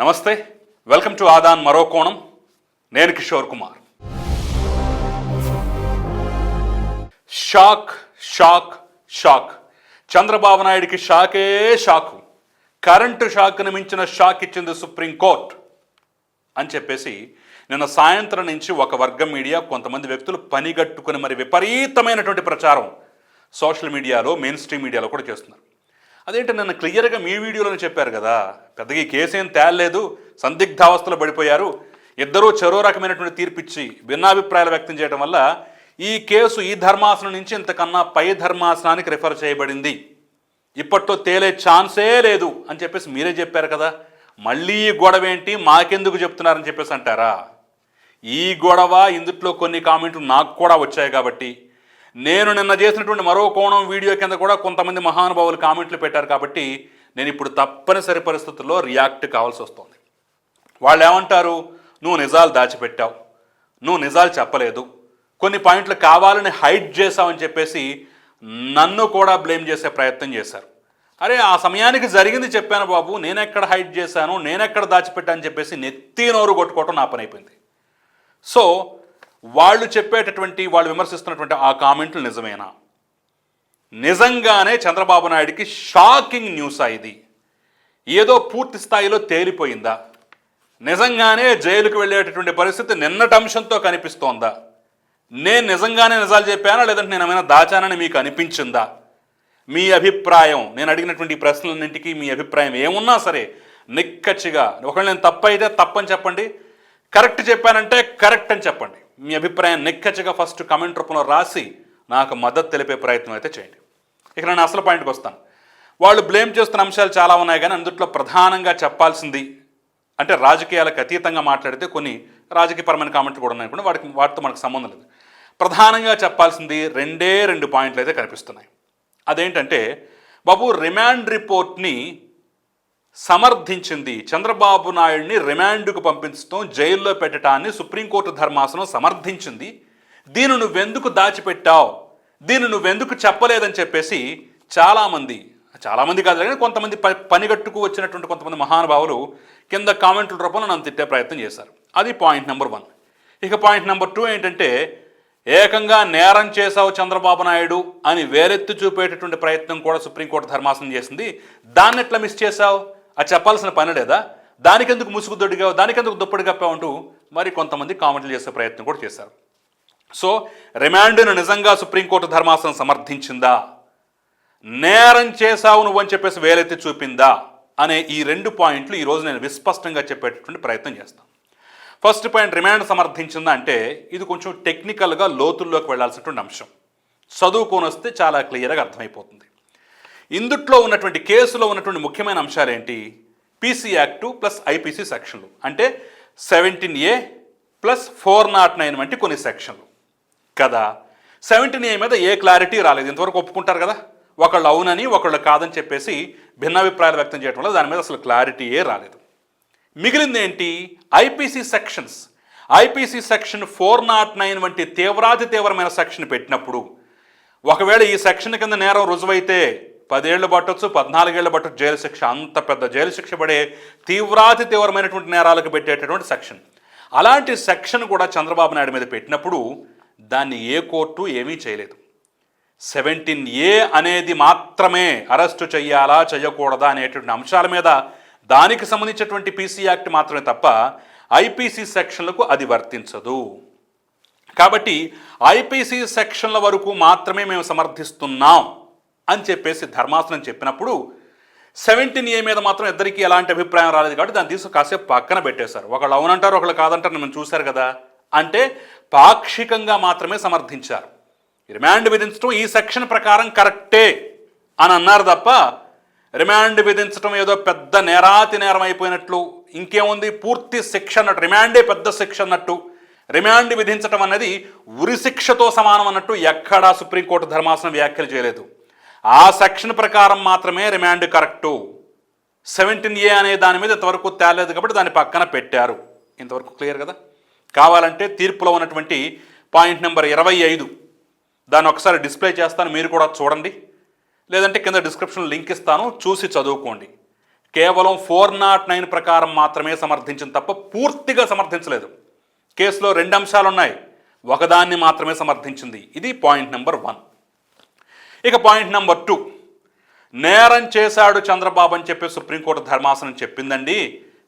నమస్తే welcome to Aadan మరో కోణం. నేను Kishore Kumar. Shock shock shock. Chandrababu నాయుడికి షాకే షాకు. కరెంటు షాక్ను మించిన షాక్ ఇచ్చింది సుప్రీంకోర్టు అని చెప్పేసి నిన్న సాయంత్రం నుంచి ఒక వర్గం మీడియా కొంతమంది వ్యక్తులు పనిగట్టుకుని మరి విపరీతమైనటువంటి ప్రచారం సోషల్ మీడియాలో మెయిన్ స్ట్రీమ్ మీడియాలో కూడా చేస్తున్నారు. అదేంటి నన్ను క్లియర్గా మీ వీడియోలోనే చెప్పారు కదా? పెద్దగా ఈ కేసు ఏం తేలలేదు సందిగ్ధావస్థలో పడిపోయారు ఇద్దరూ చెరో రకమైనటువంటి తీర్పిచ్చి భిన్నాభిప్రాయాలు వ్యక్తం చేయడం వల్ల ఈ కేసు ఈ ధర్మాసనం నుంచి ఇంతకన్నా పై ధర్మాసనానికి రిఫర్ చేయబడింది. ఇప్పట్లో తేలే ఛాన్సే లేదు అని చెప్పేసి మీరే చెప్పారు కదా? మళ్ళీ ఈ గొడవ ఏంటి మాకెందుకు చెప్తున్నారని చెప్పేసి అంటారా? ఈ గొడవ ఇందుట్లో కొన్ని కామెంట్లు నాకు కూడా వచ్చాయి కాబట్టి నేను నిన్న చేసినటువంటి మరో కోణం వీడియో కింద కూడా కొంతమంది మహానుభావులు కామెంట్లు పెట్టారు కాబట్టి నేను ఇప్పుడు తప్పనిసరి పరిస్థితుల్లో రియాక్ట్ కావాల్సి వస్తుంది. వాళ్ళు ఏమంటారు? నువ్వు నిజాలు దాచిపెట్టావు. నువ్వు నిజాలు చెప్పలేదు. కొన్ని పాయింట్లు కావాలని హైడ్ చేశావని చెప్పేసి నన్ను కూడా బ్లేమ్ చేసే ప్రయత్నం చేశారు. అరే ఆ సమయానికి జరిగింది చెప్పాను బాబు. నేనెక్కడ హైడ్ చేశాను? నేనెక్కడ దాచిపెట్టాను? చెప్పేసి నెత్తి నోరు కొట్టుకోవటం నా పని అయిపోయింది. సో వాళ్ళు చెప్పేటటువంటి వాళ్ళు విమర్శిస్తున్నటువంటి ఆ కామెంట్లు నిజమేనా? నిజంగానే చంద్రబాబు నాయుడికి షాకింగ్ న్యూసా ఇది. ఏదో పూర్తి స్థాయిలో తేలిపోయిందా? నిజంగానే జైలుకు వెళ్ళేటటువంటి పరిస్థితి నిన్నటి అంశంతో కనిపిస్తోందా? నేను నిజంగానే నిజాలు చెప్పానా? లేదంటే నేను ఏమైనా దాచానని మీకు అనిపించిందా? మీ అభిప్రాయం నేను అడిగినటువంటి ప్రశ్నలన్నింటికీ ప్రశ్నలన్నింటికి మీ అభిప్రాయం ఏమున్నా సరే నిక్కచ్చిగా ఒకవేళ నేను తప్పు అయితే తప్పని చెప్పండి కరెక్ట్ చెప్పానంటే కరెక్ట్ అని చెప్పండి. మీ అభిప్రాయం నిక్కచ్చిగా ఫస్ట్ కమెంట్ రూపంలో రాసి నాకు మద్దతు తెలిపే ప్రయత్నం అయితే చేయండి. ఇక నేను అసలు పాయింట్కి వస్తాను. వాళ్ళు బ్లేమ్ చేస్తున్న అంశాలు చాలా ఉన్నాయి కానీ అందుట్లో ప్రధానంగా చెప్పాల్సింది అంటే రాజకీయాలకు అతీతంగా మాట్లాడితే కొన్ని రాజకీయపరమైన కామెంట్లు కూడా ఉన్నాయి కూడా వాటికి వాటితో మనకు సంబంధం లేదు. ప్రధానంగా చెప్పాల్సింది రెండే రెండు పాయింట్లు అయితే కనిపిస్తున్నాయి. అదేంటంటే బాబు రిమాండ్ రిపోర్ట్ని సమర్థించింది. చంద్రబాబు నాయుడిని రిమాండ్కు పంపించడం జైల్లో పెట్టడాన్ని సుప్రీంకోర్టు ధర్మాసనం సమర్థించింది. దీని నువ్వెందుకు దాచిపెట్టావు? దీన్ని నువ్వెందుకు చెప్పలేదని చెప్పేసి చాలామంది చాలామంది కాదు కానీ కొంతమంది ప పనిగట్టుకు వచ్చినటువంటి కొంతమంది మహానుభావులు కింద కామెంట్ల రూపంలో నన్ను తిట్టే ప్రయత్నం చేశారు. అది పాయింట్ నెంబర్ వన్. ఇక పాయింట్ నెంబర్ టూ ఏంటంటే ఏకంగా నేరం చేశావు చంద్రబాబు నాయుడు అని వేరెత్తి చూపేటటువంటి ప్రయత్నం కూడా సుప్రీంకోర్టు ధర్మాసనం చేసింది. దాన్ని ఎట్లా మిస్ చేశావు? అది చెప్పాల్సిన పని లేదా? దానికెందుకు ముసుగు దొడ్డిగా దానికెందుకు దుప్పటి కప్పావు మరి కొంతమంది కామెంట్లు చేసే ప్రయత్నం కూడా చేశారు. సో రిమాండ్ను నిజంగా సుప్రీంకోర్టు ధర్మాసనం సమర్థించిందా? నేరం చేశావు నువ్వు అని చెప్పేసి వేలెత్తి చూపిందా? అనే ఈ రెండు పాయింట్లు ఈరోజు నేను విస్పష్టంగా చెప్పేటటువంటి ప్రయత్నం చేస్తాను. ఫస్ట్ పాయింట్ రిమాండ్ సమర్థించిందా అంటే ఇది కొంచెం టెక్నికల్గా లోతుల్లోకి వెళ్ళాల్సినటువంటి అంశం. చదువుకొని వస్తే చాలా క్లియర్గా అర్థమైపోతుంది. ఇందుట్లో ఉన్నటువంటి కేసులో ఉన్నటువంటి ముఖ్యమైన అంశాలు ఏంటి పీసీ యాక్టు ప్లస్ ఐపీసీ సెక్షన్లు అంటే seventeen A plus four nought nine వంటి కొన్ని సెక్షన్లు కదా? సెవెంటీన్ ఏ మీద ఏ క్లారిటీ రాలేదు. ఇంతవరకు ఒప్పుకుంటారు కదా? ఒకళ్ళు అవునని ఒకళ్ళు కాదని చెప్పేసి భిన్నాభిప్రాయాలు వ్యక్తం చేయడం వల్ల దాని మీద అసలు క్లారిటీయే రాలేదు. మిగిలింది ఏంటి? IPC sections IPC section four nought nine వంటి తీవ్రాతి తీవ్రమైన సెక్షన్ పెట్టినప్పుడు ఒకవేళ ఈ సెక్షన్ కింద నేరం రుజువైతే పదేళ్ళు పట్టొచ్చు పద్నాలుగేళ్ళు పట్టొచ్చు జైలు శిక్ష. అంత పెద్ద జైలు శిక్ష పడే తీవ్రాతి తీవ్రమైనటువంటి నేరాలకు పెట్టేటటువంటి సెక్షన్. అలాంటి సెక్షన్ కూడా చంద్రబాబు నాయుడు మీద పెట్టినప్పుడు దాన్ని ఏ కోర్టు ఏమీ చేయలేదు. సెవెంటీన్ ఏ అనేది మాత్రమే అరెస్టు చెయ్యాలా చేయకూడదా అనేటువంటి అంశాల మీద దానికి సంబంధించినటువంటి పీసీ యాక్ట్ మాత్రమే తప్ప ఐపీసీ సెక్షన్లకు అది వర్తించదు. కాబట్టి ఐపీసీ సెక్షన్ల వరకు మాత్రమే మేము సమర్థిస్తున్నాం. అని చెప్పేసి ధర్మాసనం చెప్పినప్పుడు సెవెంటీన్ ఏ మీద మాత్రం ఇద్దరికి ఎలాంటి అభిప్రాయం రాలేదు కాబట్టి దాన్ని తీసుకు కాసేపు పక్కన పెట్టేశారు. ఒకళ్ళు అవునంటారు ఒకళ్ళు కాదంటారు మేము చూశారు కదా అంటే పాక్షికంగా మాత్రమే సమర్థించారు. రిమాండ్ విధించడం ఈ సెక్షన్ ప్రకారం కరెక్టే అని అన్నారు తప్ప రిమాండ్ విధించడం ఏదో పెద్ద నేరాతి నేరం అయిపోయినట్లు ఇంకేముంది? పూర్తి శిక్ష అన్నట్టు రిమాండే పెద్ద శిక్ష అన్నట్టు రిమాండ్ విధించడం అనేది ఉరి శిక్షతో సమానం అన్నట్టు ఎక్కడా సుప్రీంకోర్టు ధర్మాసనం వ్యాఖ్యలు చేయలేదు. ఆ సెక్షన్ ప్రకారం మాత్రమే రిమాండ్ కరెక్టు. సెవెంటీన్ ఏ అనే దాని మీద ఇంతవరకు తేలేదు కాబట్టి దాన్ని పక్కన పెట్టారు. ఇంతవరకు క్లియర్ కదా? కావాలంటే తీర్పులో ఉన్నటువంటి పాయింట్ నెంబర్ ఇరవై ఐదు. దాన్ని ఒకసారి డిస్ప్లే చేస్తాను మీరు కూడా చూడండి. లేదంటే కింద డిస్క్రిప్షన్ లింక్ ఇస్తాను చూసి చదువుకోండి. కేవలం ఫోర్ నాట్ నైన్ ప్రకారం మాత్రమే సమర్థించిన తప్ప పూర్తిగా సమర్థించలేదు. కేసులో రెండు అంశాలు ఉన్నాయి ఒకదాన్ని మాత్రమే సమర్థించింది. ఇది పాయింట్ నెంబర్ వన్. ఇక పాయింట్ నెంబర్ టూ. నేరం చేశాడు చంద్రబాబు అని చెప్పి సుప్రీంకోర్టు ధర్మాసనం చెప్పిందండి.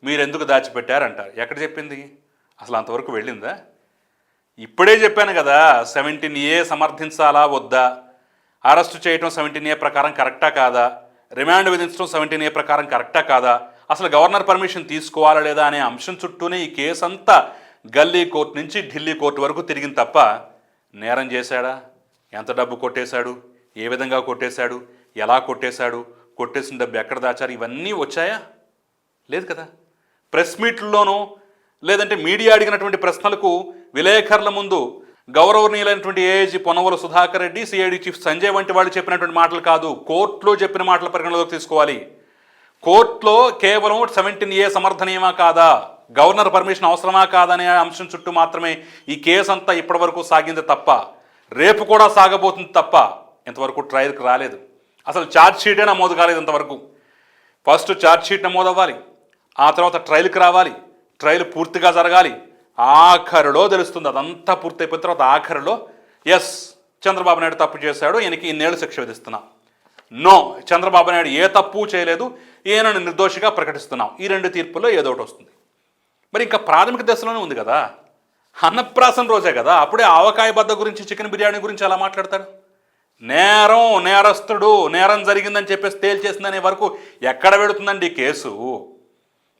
మీరు ఎందుకు దాచిపెట్టారంటారు? ఎక్కడ చెప్పింది? అసలు అంతవరకు వెళ్ళిందా? ఇప్పుడే చెప్పాను కదా సెవెంటీన్ ఏ సమర్థించాలా వద్దా? అరెస్ట్ చేయటం సెవెంటీన్ ఏ ప్రకారం కరెక్టా కాదా? రిమాండ్ విధించడం సెవెంటీన్ ఏ ప్రకారం కరెక్టా కాదా? అసలు గవర్నర్ పర్మిషన్ తీసుకోవాలా లేదా అనే అంశం చుట్టూనే ఈ కేసు అంతా గల్లీ కోర్టు నుంచి ఢిల్లీ కోర్టు వరకు తిరిగింది తప్ప నేరం చేశాడా? ఎంత డబ్బు కొట్టేశాడు? ఏ విధంగా కొట్టేశాడు? ఎలా కొట్టేశాడు? కొట్టేసిన డబ్బు ఎక్కడ దాచారు? ఇవన్నీ వచ్చాయా? లేదు కదా. ప్రెస్ మీట్లలోనూ లేదంటే మీడియా అడిగినటువంటి ప్రశ్నలకు విలేకరుల ముందు గౌరవనీయులైనటువంటి AIG Ponavala Sudhakar Reddy CID chief Sanjay వంటి వాళ్ళు చెప్పినటువంటి మాటలు కాదు. కోర్టులో చెప్పిన మాటల పరిగణలోకి తీసుకోవాలి. కోర్టులో కేవలం సెవెంటీన్ ఏ సమర్థనీయమా కాదా? గవర్నర్ పర్మిషన్ అవసరమా కాదనే అంశం చుట్టూ మాత్రమే ఈ కేసు అంతా ఇప్పటివరకు సాగింది తప్ప రేపు కూడా సాగబోతుంది తప్ప ఇంతవరకు ట్రయల్కి రాలేదు. అసలు ఛార్జ్ షీటే నమోదు కాలేదు ఇంతవరకు. ఫస్ట్ ఛార్జ్ షీట్ నమోదు అవ్వాలి ఆ తర్వాత ట్రయల్కి రావాలి. ట్రయల్ పూర్తిగా జరగాలి. ఆఖరులో తెలుస్తుంది. అదంతా పూర్తయిపోయిన తర్వాత ఆఖరులో ఎస్ చంద్రబాబు నాయుడు తప్పు చేశాడు. ఈయనకి ఇన్నేళ్ళు శిక్ష విధిస్తున్నాం. నో చంద్రబాబు నాయుడు ఏ తప్పు చేయలేదు. ఈయనను నిర్దోషిగా ప్రకటిస్తున్నాం. ఈ రెండు తీర్పుల్లో ఏదో ఒకటి వస్తుంది. మరి ఇంకా ప్రాథమిక దశలోనే ఉంది కదా. అన్నప్రాసన రోజే కదా. అప్పుడే ఆవకాయ బద్ద గురించి చికెన్ బిర్యానీ గురించి అలా మాట్లాడతాడు. నేరం నేరస్తుడు నేరం జరిగిందని చెప్పేసి తేల్చేసిందనే వరకు ఎక్కడ పెడుతుందండి కేసు?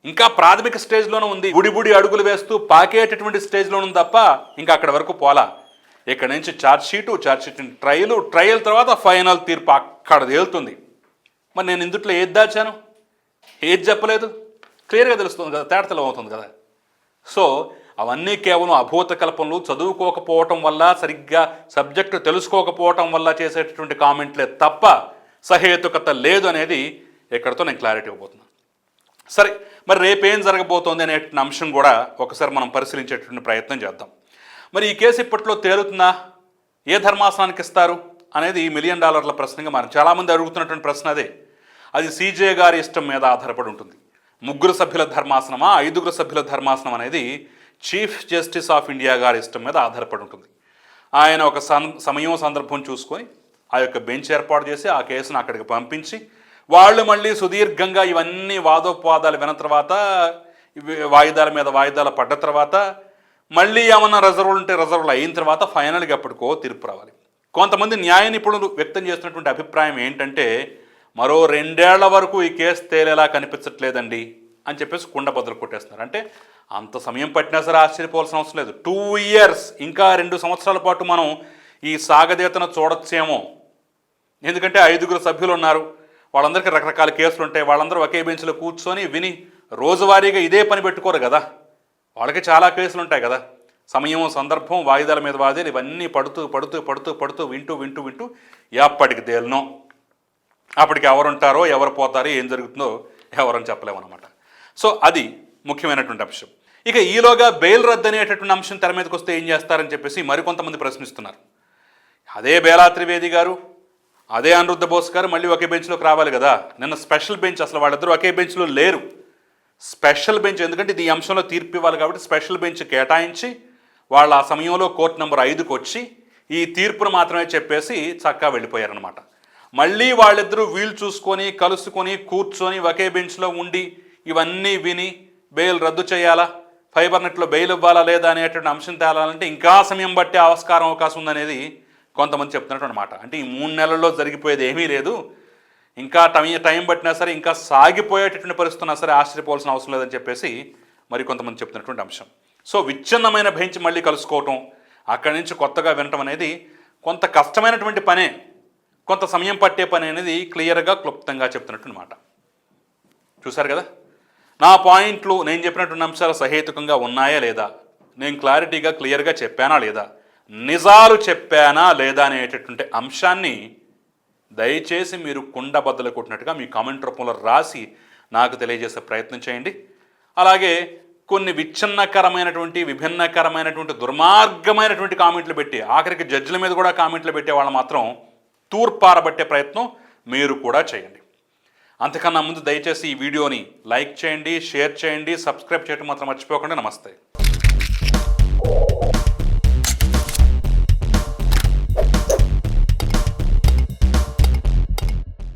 ఇంకా ప్రాథమిక స్టేజ్లోనే ఉంది. బుడిబుడి అడుగులు వేస్తూ పాకేటటువంటి స్టేజ్లో ఉంది తప్ప ఇంకా అక్కడ వరకు పోలా. ఇక్కడ నుంచి charge sheet charge sheet trial trial తర్వాత ఫైనల్ తీర్పు అక్కడ తేలుతుంది. మరి నేను ఇందుట్లో ఏది దాచాను? ఏది చెప్పలేదు? క్లియర్గా తెలుస్తుంది కదా తేటతలం అవుతుంది కదా. సో అవన్నీ కేవలం అభూత కల్పనలు. చదువుకోకపోవటం వల్ల సరిగ్గా సబ్జెక్టు తెలుసుకోకపోవటం వల్ల చేసేటటువంటి కామెంట్లే తప్ప సహేతుకత లేదు అనేది ఇక్కడతో నేను క్లారిటీ ఇవ్వబోతున్నాను. సరే మరి రేపేం జరగబోతోంది అనే అంశం కూడా ఒకసారి మనం పరిశీలించేటటువంటి ప్రయత్నం చేద్దాం. మరి ఈ కేసు ఇప్పట్లో తేలుతుందా? ఏ ధర్మాసనానికి ఇస్తారు? అనేది మిలియన్ డాలర్ల ప్రశ్నగా మనం చాలామంది అడుగుతున్నటువంటి ప్రశ్న అదే. అది సీజే గారి ఇష్టం మీద ఆధారపడి ఉంటుంది. ముగ్గురు సభ్యుల ధర్మాసనమా ఐదుగురు సభ్యుల ధర్మాసనం అనేది చీఫ్ జస్టిస్ ఆఫ్ ఇండియా గారి ఇష్టం మీద ఆధారపడి ఉంటుంది. ఆయన ఒక సం సమయం సందర్భం చూసుకొని ఆ యొక్క బెంచ్ ఏర్పాటు చేసి ఆ కేసును అక్కడికి పంపించి వాళ్ళు మళ్ళీ సుదీర్ఘంగా ఇవన్నీ వాదోపవాదాలు విన్న తర్వాత వాయిదాల మీద వాయిదాలు పడ్డ తర్వాత మళ్ళీ ఏమన్నా రిజర్వులు ఉంటే రిజర్వులు అయిన తర్వాత ఫైనల్గా ఎప్పటికో తీర్పు రావాలి. కొంతమంది న్యాయ నిపుణులు వ్యక్తం చేస్తున్నటువంటి అభిప్రాయం ఏంటంటే మరో రెండేళ్ళ వరకు ఈ కేసు తేలేలా కనిపించట్లేదండి. అని చెప్పేసి కుండ కొట్టేస్తున్నారు. అంటే అంత సమయం పట్టినా సరే ఆశ్చర్యపోవాల్సిన అవసరం లేదు. టూ ఇయర్స్ ఇంకా రెండు సంవత్సరాల పాటు మనం ఈ సాగదీతను చూడొచ్చేమో. ఎందుకంటే ఐదుగురు సభ్యులు ఉన్నారు. వాళ్ళందరికీ రకరకాల కేసులు ఉంటాయి. వాళ్ళందరూ ఒకే బెంచ్లో కూర్చొని విని రోజువారీగా ఇదే పని పెట్టుకోరు కదా. వాళ్ళకి చాలా కేసులు ఉంటాయి కదా. సమయం సందర్భం వాయిదాల మీద వాదేలు ఇవన్నీ పడుతూ పడుతూ పడుతూ పడుతూ వింటూ వింటూ వింటూ ఎప్పటికి తేలనో. అప్పటికి ఎవరుంటారో ఎవరు పోతారో ఏం జరుగుతుందో ఎవరని చెప్పలేమన్నమాట. సో అది ముఖ్యమైనటువంటి అంశం. ఇక ఈలోగా బెయిల్ రద్దు అనేటటువంటి అంశం తెర మీదకి వస్తే ఏం చేస్తారని చెప్పేసి మరికొంతమంది ప్రశ్నిస్తున్నారు. అదే బేలా త్రివేది గారు అదే అనిరుద్ధ బోస్ గారు మళ్ళీ ఒకే బెంచ్లోకి రావాలి కదా. నిన్న స్పెషల్ బెంచ్ అసలు వాళ్ళిద్దరూ ఒకే బెంచ్లో లేరు. స్పెషల్ బెంచ్ ఎందుకంటే ఇది ఈ అంశంలో తీర్పు ఇవ్వాలి కాబట్టి స్పెషల్ బెంచ్ కేటాయించి వాళ్ళ ఆ సమయంలో కోర్టు నెంబర్ ఐదుకు వచ్చి ఈ తీర్పును మాత్రమే చెప్పేసి చక్కా వెళ్ళిపోయారనమాట మళ్ళీ వాళ్ళిద్దరూ వీలు చూసుకొని కలుసుకొని కూర్చొని ఒకే బెంచ్లో ఉండి ఇవన్నీ విని బెయిల్ రద్దు చేయాలా? ఫైబర్ నెట్లో బెయిల్ ఇవ్వాలా లేదా అనేటువంటి అంశం తేలాలంటే ఇంకా సమయం బట్టి ఆస్కారం అవకాశం ఉందనేది కొంతమంది చెప్తున్నటువంటి మాట. అంటే ఈ మూడు నెలల్లో జరిగిపోయేది ఏమీ లేదు. ఇంకా టైం టైం పట్టినా సరే ఇంకా సాగిపోయేటటువంటి పరిస్థితి ఉన్నా సరే ఆశ్చర్యపోవాల్సిన అవసరం లేదని చెప్పేసి మరి కొంతమంది చెప్తున్నటువంటి అంశం. సో విచ్ఛిన్నమైన బెంచ్ మళ్ళీ కలుసుకోవటం అక్కడి నుంచి కొత్తగా వినటం అనేది కొంత కష్టమైనటువంటి పనే. కొంత సమయం పట్టే పని అనేది క్లియర్గా క్లుప్తంగా చెప్తున్నట్టు అనమాట చూశారు కదా? నా పాయింట్లు నేను చెప్పినటువంటి అంశాలు సహేతుకంగా ఉన్నాయా లేదా? నేను క్లారిటీగా క్లియర్గా చెప్పానా లేదా? నిజాలు చెప్పానా లేదా అనేటటువంటి అంశాన్ని దయచేసి మీరు కుండ బద్దలు కొట్టినట్టుగా మీ కామెంట్ రూపంలో రాసి నాకు తెలియజేసే ప్రయత్నం చేయండి. అలాగే కొన్ని విచ్ఛిన్నకరమైనటువంటి విభిన్నకరమైనటువంటి దుర్మార్గమైనటువంటి కామెంట్లు పెట్టి ఆఖరికి జడ్జిల మీద కూడా కామెంట్లు పెట్టే వాళ్ళు మాత్రం తూర్పారబట్టే ప్రయత్నం మీరు కూడా చేయండి. అంతకన్నా ముందు దయచేసి ఈ వీడియోని లైక్ చేయండి షేర్ చేయండి సబ్స్క్రైబ్ చేయడం మాత్రం మర్చిపోకుండా. నమస్తే.